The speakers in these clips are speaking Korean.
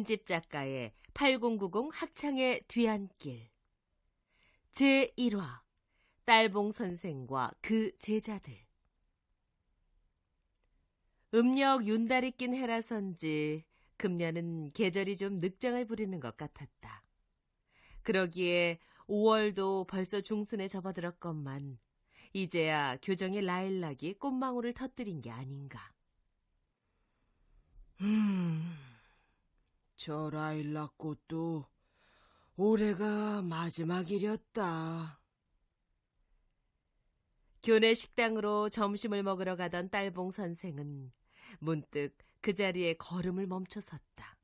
은집 작가의 8090 학창의 뒤안길 제1화 딸봉 선생과 그 제자들 음력 윤달이 낀 해라선지 금년은 계절이 좀 늑장을 부리는 것 같았다. 그러기에 5월도 벌써 중순에 접어들었건만 이제야 교정의 라일락이 꽃망울을 터뜨린 게 아닌가. 음, 저 라일락 꽃도 올해가 마지막이렸다. 교내 식당으로 점심을 먹으러 가던 딸봉 선생은 문득 그 자리에 걸음을 멈춰섰다.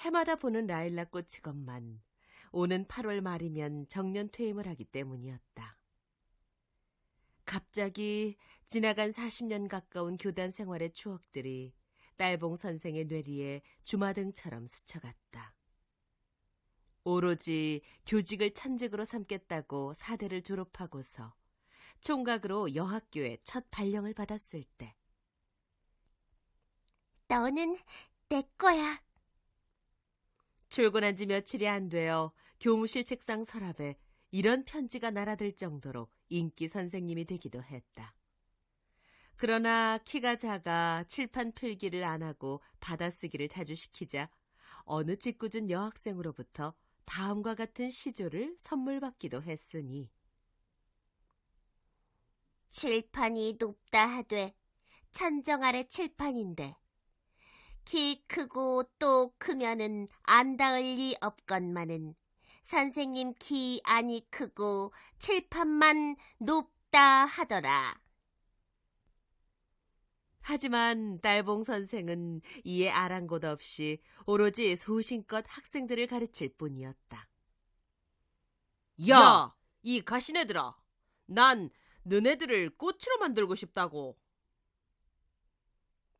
해마다 보는 라일락 꽃이건만 오는 8월 말이면 정년 퇴임을 하기 때문이었다. 갑자기 지나간 40년 가까운 교단 생활의 추억들이 딸봉 선생의 뇌리에 주마등처럼 스쳐갔다. 오로지 교직을 천직으로 삼겠다고 사대를 졸업하고서 총각으로 여학교에 첫 발령을 받았을 때 너는 내 거야. 출근한 지 며칠이 안 되어 교무실 책상 서랍에 이런 편지가 날아들 정도로 인기 선생님이 되기도 했다. 그러나 키가 작아 칠판 필기를 안 하고 받아쓰기를 자주 시키자 어느 짓궂은 여학생으로부터 다음과 같은 시조를 선물 받기도 했으니 칠판이 높다 하되 천정 아래 칠판인데 키 크고 또 크면은 안 닿을 리 없건만은 선생님 키 아니 크고 칠판만 높다 하더라. 하지만 딸봉 선생은 이에 아랑곳 없이 오로지 소신껏 학생들을 가르칠 뿐이었다. 야, 이 가시네들아. 난 너네들을 꽃으로 만들고 싶다고.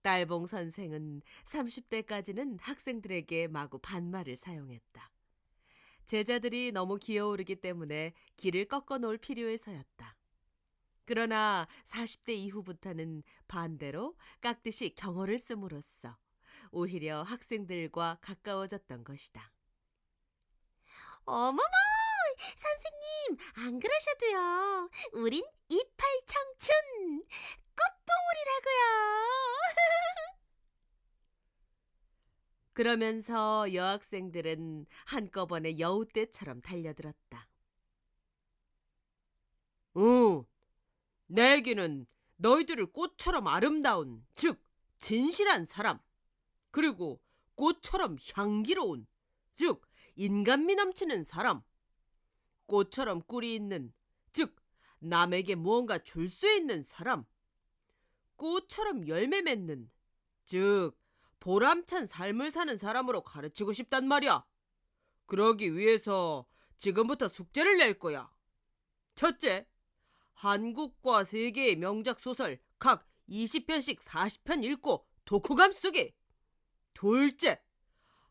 딸봉 선생은 30대까지는 학생들에게 마구 반말을 사용했다. 제자들이 너무 기어오르기 때문에 길을 꺾어 놓을 필요해서였다. 그러나 40대 이후부터는 반대로 깍듯이 경어를 씀으로써 오히려 학생들과 가까워졌던 것이다. 어머머! 선생님, 안 그러셔도요. 우린 이팔 청춘! 꽃봉오리라고요. 그러면서 여학생들은 한꺼번에 여우 떼처럼 달려들었다. 응, 내게는 너희들을 꽃처럼 아름다운, 즉, 진실한 사람, 그리고 꽃처럼 향기로운, 즉, 인간미 넘치는 사람, 꽃처럼 꿀이 있는, 즉, 남에게 무언가 줄 수 있는 사람, 꽃처럼 열매 맺는, 즉, 보람찬 삶을 사는 사람으로 가르치고 싶단 말이야. 그러기 위해서 지금부터 숙제를 낼 거야. 첫째, 한국과 세계의 명작 소설 각 20편씩 40편 읽고 독후감 쓰기. 둘째,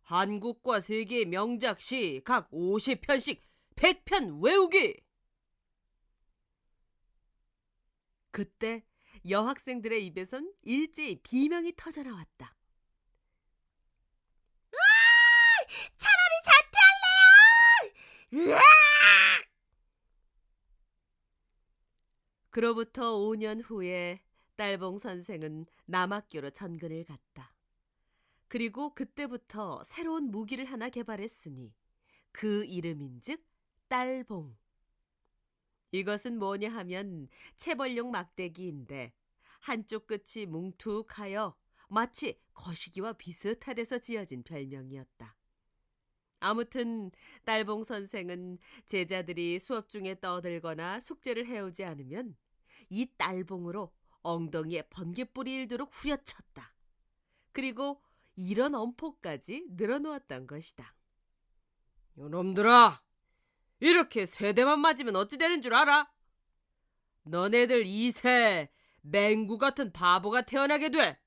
한국과 세계의 명작 시 각 50편씩 100편 외우기. 그때 여학생들의 입에선 일제히 비명이 터져 나왔다. 차라리 자퇴할래요! 으아! 그로부터 5년 후에 딸봉 선생은 남학교로 전근을 갔다. 그리고 그때부터 새로운 무기를 하나 개발했으니 그 이름인즉 딸봉. 이것은 뭐냐 하면 채벌용 막대기인데 한쪽 끝이 뭉툭하여 마치 거시기와 비슷하대서 지어진 별명이었다. 아무튼 딸봉 선생은 제자들이 수업 중에 떠들거나 숙제를 해오지 않으면 이 딸봉으로 엉덩이에 번개불이 일도록 후려쳤다. 그리고 이런 엄포까지 늘어놓았던 것이다. 요놈들아, 이렇게 세 대만 맞으면 어찌 되는 줄 알아? 너네들 이세 맹구 같은 바보가 태어나게 돼.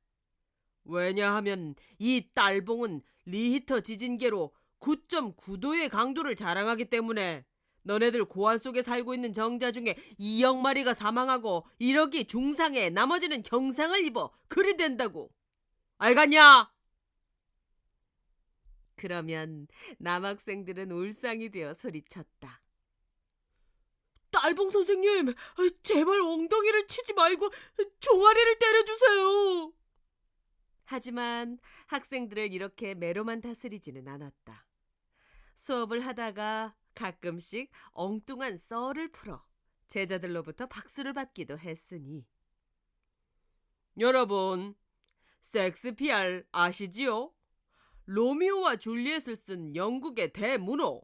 왜냐하면 이 딸봉은 리히터 지진계로 9.9도의 강도를 자랑하기 때문에 너네들 고안 속에 살고 있는 정자 중에 2억 마리가 사망하고 1억이 중상에 나머지는 경상을 입어 그리 된다고. 알겠냐? 그러면 남학생들은 울상이 되어 소리쳤다. 딸봉 선생님, 제발 엉덩이를 치지 말고 종아리를 때려주세요. 하지만 학생들을 이렇게 매로만 다스리지는 않았다. 수업을 하다가 가끔씩 엉뚱한 썰을 풀어 제자들로부터 박수를 받기도 했으니 여러분, 섹스피알 아시지요? 로미오와 줄리엣을 쓴 영국의 대문호.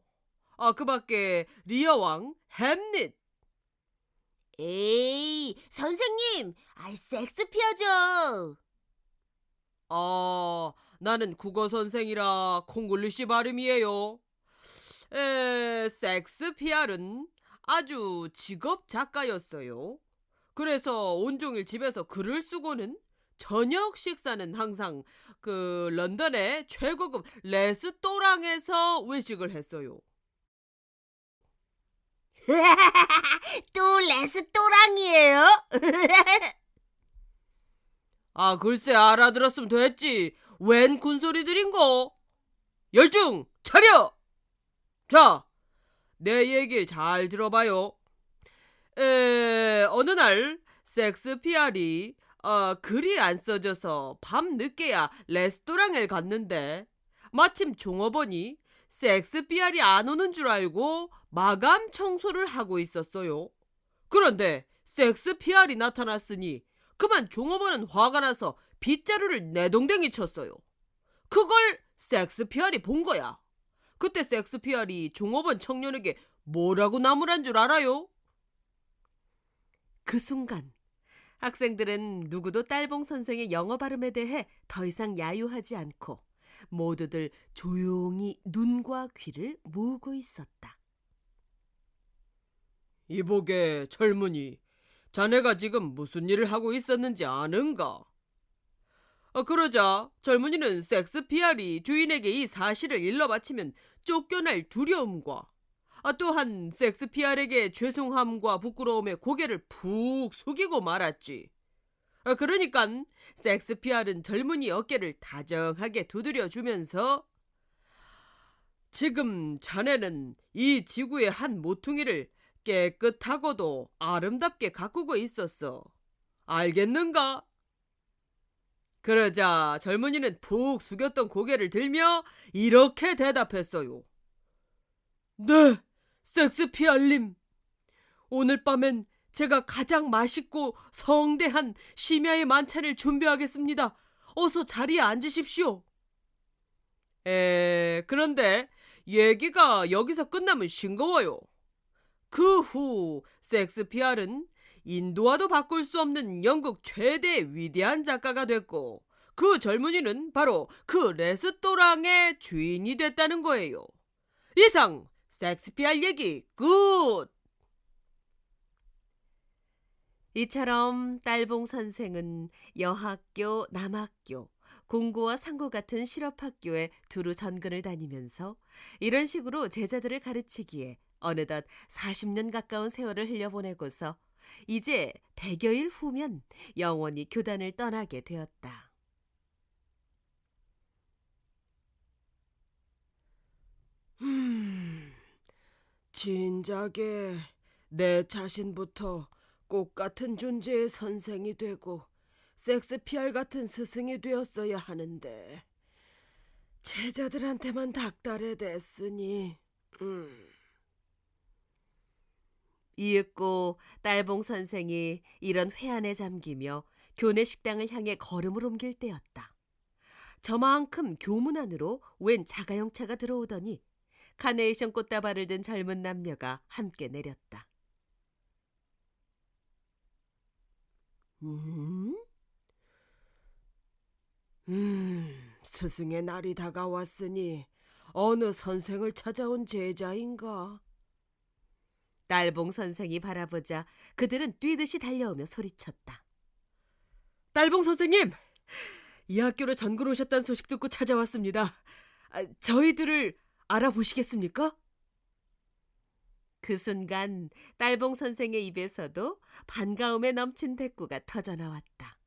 아, 그 밖에 리어왕, 햄릿. 에이, 선생님, 아이 섹스피어죠. 아, 나는 국어 선생이라 콩글리시 발음이에요. 에, 섹스피알은 아주 직업 작가였어요. 그래서 온종일 집에서 글을 쓰고는 저녁 식사는 항상 그 런던의 최고급 레스토랑에서 외식을 했어요. 또 레스토랑이에요? 아, 글쎄 알아들었으면 됐지. 웬 군소리들인고? 열중 차려. 자, 내 얘기를 잘 들어봐요. 에, 어느 날 섹스피알이 어, 글이 안 써져서 밤 늦게야 레스토랑을 갔는데 마침 종업원이 섹스피알이 안 오는 줄 알고 마감 청소를 하고 있었어요. 그런데 섹스피알이 나타났으니 그만 종업원은 화가 나서 빗자루를 내동댕이 쳤어요. 그걸 섹스피알이 본 거야. 그때 섹스피알이 종업원 청년에게 뭐라고 나무란 줄 알아요? 그 순간 학생들은 누구도 딸봉 선생의 영어 발음에 대해 더 이상 야유하지 않고 모두들 조용히 눈과 귀를 모으고 있었다. 이보게 젊은이, 자네가 지금 무슨 일을 하고 있었는지 아는가? 어, 그러자 젊은이는 섹스피알이 주인에게 이 사실을 일러 바치면 쫓겨날 두려움과 아, 또한 섹스피알에게 죄송함과 부끄러움에 고개를 푹 숙이고 말았지. 아, 그러니깐 섹스피알은 젊은이 어깨를 다정하게 두드려 주면서 지금 자네는 이 지구의 한 모퉁이를 깨끗하고도 아름답게 가꾸고 있었어. 알겠는가? 그러자 젊은이는 푹 숙였던 고개를 들며 이렇게 대답했어요. 네, 섹스피알님. 오늘 밤엔 제가 가장 맛있고 성대한 심야의 만찬을 준비하겠습니다. 어서 자리에 앉으십시오. 에, 그런데 얘기가 여기서 끝나면 싱거워요. 그 후 섹스피알은 인도와도 바꿀 수 없는 영국 최대 위대한 작가가 됐고 그 젊은이는 바로 그 레스토랑의 주인이 됐다는 거예요. 이상 섹스피알 얘기 굿! 이처럼 딸봉 선생은 여학교, 남학교, 공고와 상고 같은 실업학교에 두루 전근을 다니면서 이런 식으로 제자들을 가르치기에 어느덧 40년 가까운 세월을 흘려보내고서 이제 100여일 후면 영원히 교단을 떠나게 되었다. 진작에 내 자신부터 꽃 같은 존재의 선생이 되고 섹스피알 같은 스승이 되었어야 하는데 제자들한테만 닥달해 댔으니 음. 이윽고 딸봉 선생이 이런 회한에 잠기며 교내 식당을 향해 걸음을 옮길 때였다. 저만큼 교문 안으로 웬 자가용차가 들어오더니 카네이션 꽃다발을 든 젊은 남녀가 함께 내렸다. 음? 음, 스승의 날이 다가왔으니 어느 선생을 찾아온 제자인가? 딸봉 선생이 바라보자 그들은 뛰듯이 달려오며 소리쳤다. 딸봉 선생님, 이 학교로 전근 오셨다는 소식 듣고 찾아왔습니다. 아, 저희들을 알아보시겠습니까? 그 순간 딸봉 선생의 입에서도 반가움에 넘친 대꾸가 터져 나왔다.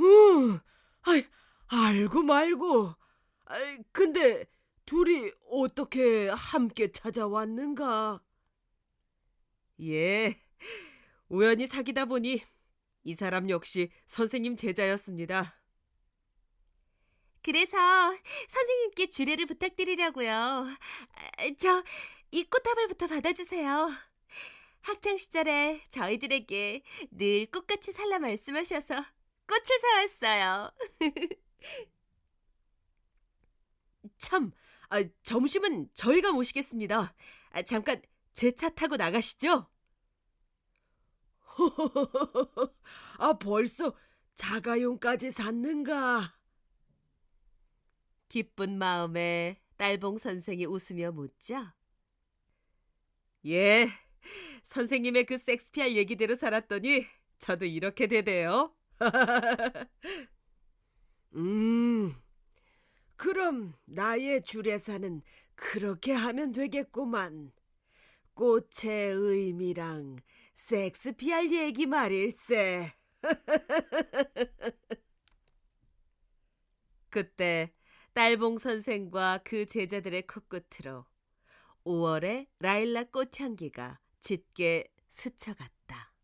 응, 아이, 알고 말고. 아이, 근데 둘이 어떻게 함께 찾아왔는가? 예, 우연히 사귀다 보니 이 사람 역시 선생님 제자였습니다. 그래서 선생님께 주례를 부탁드리려고요. 아, 저이 꽃다발부터 받아주세요. 학창 시절에 저희들에게 늘 꽃같이 살라 말씀하셔서 꽃을 사왔어요. 참, 아, 점심은 저희가 모시겠습니다. 아, 잠깐 제 차 타고 나가시죠. 아, 벌써 자가용까지 샀는가? 기쁜 마음에 딸봉 선생이 웃으며 묻자 예, 선생님의 그 섹스피할 얘기대로 살았더니 저도 이렇게 되네요. 음, 그럼 나의 주례사는 그렇게 하면 되겠구만. 꽃의 의미랑 섹스피할 얘기 말일세. 그때 딸봉 선생과 그 제자들의 코끝으로 5월의 라일락 꽃향기가 짙게 스쳐갔다.